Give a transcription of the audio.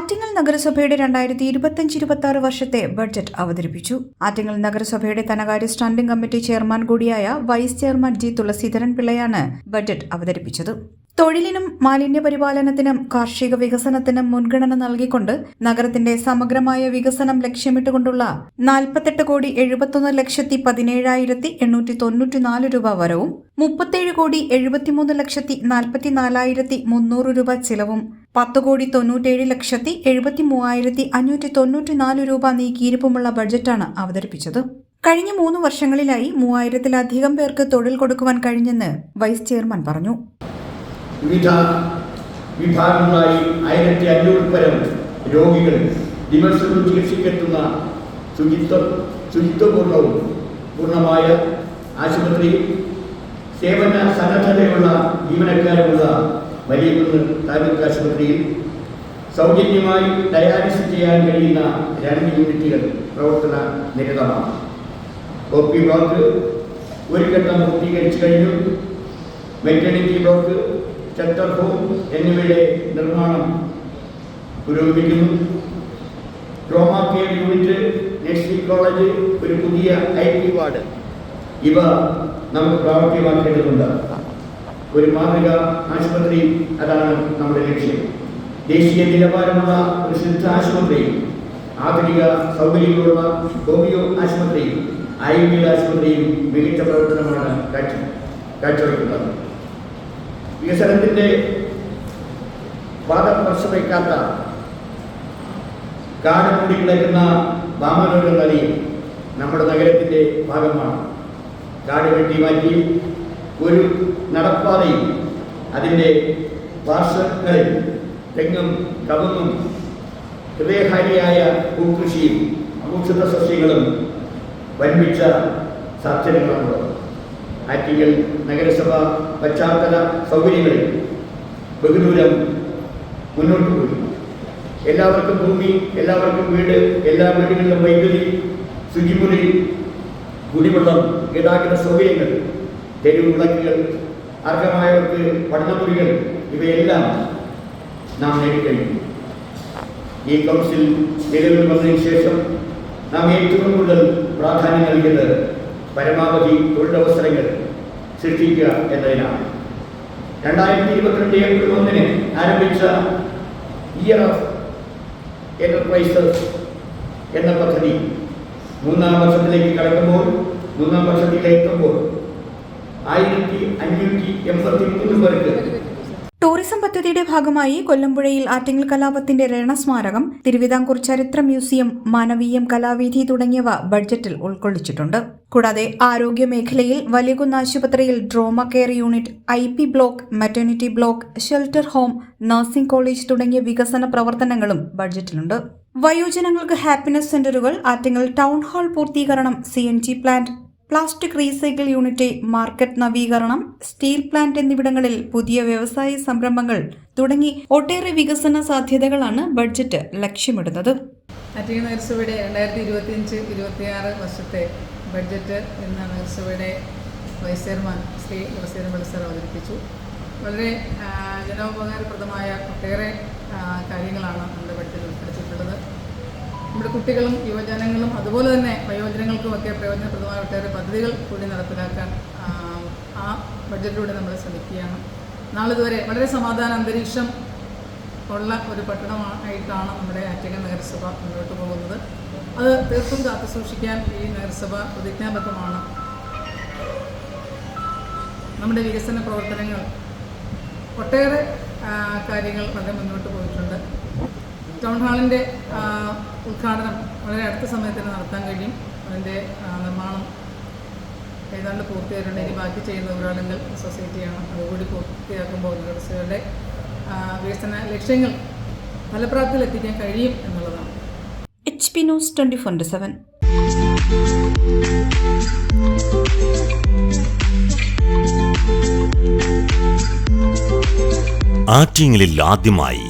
ആറ്റിങ്ങൽ നഗരസഭയുടെ രണ്ടായിരത്തി ഇരുപത്തിയഞ്ച് ഇരുപത്തി ആറ് വർഷത്തെ ബഡ്ജറ്റ് അവതരിപ്പിച്ചു. ആറ്റിങ്ങൽ നഗരസഭയുടെ ധനകാര്യ സ്റ്റാൻഡിംഗ് കമ്മിറ്റി ചെയർമാൻ കൂടിയായ വൈസ് ചെയർമാൻ ജി തുളസീധരൻ പിള്ളയാണ് ബഡ്ജറ്റ് അവതരിപ്പിച്ചത്. തൊഴിലിനും മാലിന്യ പരിപാലനത്തിനും കാർഷിക വികസനത്തിനും മുൻഗണന നൽകിക്കൊണ്ട് നഗരത്തിന്റെ സമഗ്രമായ വികസനം ലക്ഷ്യമിട്ടുകൊണ്ടുള്ള നാൽപ്പത്തെട്ട് കോടി എഴുപത്തൊന്ന് ലക്ഷത്തി പതിനേഴായിരത്തി എണ്ണൂറ്റി തൊണ്ണൂറ്റിനാല് രൂപ വരവും മുപ്പത്തേഴ് കോടി എഴുപത്തിമൂന്ന് ലക്ഷത്തി നാൽപ്പത്തിനാലായിരത്തി മുന്നൂറ് രൂപ ചിലവും പത്ത് കോടി തൊണ്ണൂറ്റേഴ് ലക്ഷത്തി എഴുപത്തി മൂവായിരത്തി അഞ്ഞൂറ്റി തൊണ്ണൂറ്റിനാല് രൂപ നീക്കിയിരിപ്പുമുള്ള ബഡ്ജറ്റാണ് അവതരിപ്പിച്ചത്. കഴിഞ്ഞ മൂന്ന് വർഷങ്ങളിലായി മൂവായിരത്തിലധികം പേർക്ക് തൊഴിൽ കൊടുക്കുവാൻ കഴിഞ്ഞെന്ന് വൈസ് ചെയർമാൻ പറഞ്ഞു. വിവിധ വിഭാഗങ്ങളായി ആയിരത്തി അഞ്ഞൂറ് പരം രോഗികൾ ദിവസവും ചികിത്സയ്ക്കെത്തുന്ന ശുചിത്വ ശുചിത്വപൂർണവും പൂർണമായ ആശുപത്രി സേവന സന്നദ്ധതയുള്ള ജീവനക്കാരുമുള്ള വലിയകുന്ന് താലൂക്ക് ആശുപത്രിയിൽ സൗജന്യമായി ഡയാലിസിസ് ചെയ്യാൻ കഴിയുന്ന രണ്ട് യൂണിറ്റുകൾ പ്രവർത്തന നിരതമാണ്. ഒ പി ബ്ലോക്ക് ഒരു ഘട്ടം പൂർത്തീകരിച്ചു കഴിഞ്ഞു. മെറ്റർണിറ്റി ബ്ലോക്ക് ഷെൽട്ടർ ഹോം എന്നിവയുടെ നിർമ്മാണം പുരോഗമിക്കുന്നു. Trauma care unit nursing college ഒരു പുതിയ ഐ ടി വാർഡ്. ഇവ നമുക്ക് പ്രാവർത്തികമാക്കേണ്ടതുണ്ട്. ഒരു മാതൃക ആശുപത്രി അതാണ് നമ്മുടെ ലക്ഷ്യം. ദേശീയ നിലവാരമുള്ള ഒരു ശുദ്ധ ആശുപത്രി ആധുനിക സൗകര്യങ്ങളുള്ള ഹോമിയോ ആശുപത്രി ആയുർവേദ ആശുപത്രിയും മികച്ച പ്രവർത്തനമാണ് കാഴ്ച കാഴ്ചവെക്കുന്നത്. വികസനത്തിന്റെ വാദം വയ്ക്കാത്ത കാട് കിടക്കുന്ന വാമനൂർ നദി നമ്മുടെ നഗരത്തിന്റെ ഭാഗമാണ്. കാട് വെട്ടി മാറ്റി ഒരു നടപ്പാതയും അതിന്റെ പാർശ്വങ്ങളിൽ തെങ്ങും കവുങ്ങും ഹൃദയഹാരിയായ ഭൂകൃഷിയും ഔഷധ സസ്യങ്ങളും വൻപിച്ച സാധ്യതകളാണുള്ളത് ആറ്റിങ്ങൽ നഗരസഭ പശ്ചാത്തല സൗകര്യങ്ങളിൽ ബഹുദൂരം മുന്നോട്ട് പോയി. എല്ലാവർക്കും ഭൂമി എല്ലാവർക്കും വീട് എല്ലാ വീടുകളിലും വൈദ്യുതി ശുചിമുറി കുടിവെള്ളം ഗതാഗത സൗകര്യങ്ങൾ തെരുവ് വിളക്കുകൾ അർഹമായവർക്ക് പഠനമുറികൾ ഇവയെല്ലാം നാം നേടിക്കഴിഞ്ഞു. ഈ കൗൺസിൽ നിലവിൽ വന്നതിന് ശേഷം നാം ഏറ്റവും കൂടുതൽ പ്രാധാന്യം നൽകിയത് പരമാവധി തൊഴിലവസരങ്ങൾ സൃഷ്ടിക്കുക എന്നതിനാണ്. രണ്ടായിരത്തി ഇരുപത്തിരണ്ട് ഏപ്രിൽ ഒന്നിന് ആരംഭിച്ച ഇയർ ഓഫ് എന്റർപ്രൈസസ് എന്ന പദ്ധതി മൂന്നാം വർഷത്തിലേക്ക് കടക്കുമ്പോൾ മൂന്നാം വർഷത്തിലേക്ക് എത്തുമ്പോൾ ആയിരത്തി അഞ്ഞൂറ്റി എൺപത്തി മൂന്ന് പേർക്ക് ടൂറിസം പദ്ധതിയുടെ ഭാഗമായി കൊല്ലമ്പുഴയിൽ ആറ്റിങ്ങൽ കലാപത്തിന്റെ രണസ്മാരകം തിരുവിതാംകൂർ ചരിത്ര മ്യൂസിയം മാനവീയം കലാവീഥി തുടങ്ങിയവ ബഡ്ജറ്റിൽ ഉൾക്കൊള്ളിച്ചിട്ടുണ്ട്. കൂടാതെ ആരോഗ്യ മേഖലയിൽ വലിയകുന്ന് ആശുപത്രിയിൽ trauma care unit I P block maternity block shelter home nursing college തുടങ്ങിയ വികസന പ്രവർത്തനങ്ങളും ബഡ്ജറ്റിലുണ്ട്. വയോജനങ്ങൾക്ക് ഹാപ്പിനെസ് സെന്ററുകൾ ആറ്റിങ്ങൽ ടൗൺ ഹാൾ പൂർത്തീകരണം C N G plant plastic recycle unit market നവീകരണം സ്റ്റീൽ പ്ലാന്റ് എന്നിവിടങ്ങളിൽ പുതിയ വ്യവസായ സംരംഭങ്ങൾ തുടങ്ങി ഒട്ടേറെ വികസന സാധ്യതകളാണ് ബഡ്ജറ്റ് ലക്ഷ്യമിടുന്നത്. ആറ്റിങ്ങൽ നഗരസഭയുടെ രണ്ടായിരത്തി ഇരുപത്തിയഞ്ച് വർഷത്തെ ബഡ്ജറ്റ് ഇന്ന് നഗരസഭയുടെ vice chairman Shri Thulaseedharan sir അവതരിപ്പിച്ചു. വളരെ ജനോപകാരപ്രദമായ ഒട്ടേറെ കാര്യങ്ങളാണ് നമ്മുടെ ബഡ്ജറ്റിൽ ഉൾപ്പെടുത്തിയിട്ടുള്ളത്. നമ്മുടെ കുട്ടികളും യുവജനങ്ങളും അതുപോലെ തന്നെ വയോജനങ്ങൾക്കുമൊക്കെ പ്രയോജനപ്രദമായ ഒട്ടേറെ പദ്ധതികൾ കൂടി നടപ്പിലാക്കാൻ ആ, ബഡ്ജറ്റിലൂടെ നമ്മൾ ശ്രമിക്കുകയാണ്. നാളിതുവരെ വളരെ സമാധാന അന്തരീക്ഷം ഉള്ള ഒരു പട്ടണമായിട്ടാണ് നമ്മുടെ ആറ്റിങ്ങൽ നഗരസഭ മുന്നോട്ട് പോകുന്നത്. അത് തീർത്തും കാത്തു സൂക്ഷിക്കാൻ ഈ നഗരസഭ പ്രതിജ്ഞാബദ്ധമാണ്. നമ്മുടെ വികസന പ്രവർത്തനങ്ങൾ ഒട്ടേറെ കാര്യങ്ങൾ വളരെ മുന്നോട്ട് പോയിട്ടുണ്ട്. ടൗൺ ഹാളിന്റെ ഉദ്ഘാടനം വളരെ അടുത്ത സമയത്ത് തന്നെ നടത്താൻ കഴിയും. അതിന്റെ നിർമ്മാണം ഏതാണ്ട് പൂർത്തിയായിട്ടുണ്ട്. ഇനി ബാക്കി ചെയ്യുന്ന ഒരാളെങ്കിൽ സൊസൈറ്റിയാണ്. അതുകൂടി പൂർത്തിയാക്കുമ്പോൾ ഉദ്യോഗസ്ഥരുടെ വികസന ലക്ഷ്യങ്ങൾ ഫലപ്രാപ്തിയിൽ എത്തിക്കാൻ കഴിയും എന്നുള്ളതാണ്. H P news twenty four seven ആറ്റിങ്ങലിൽ ആദ്യമായി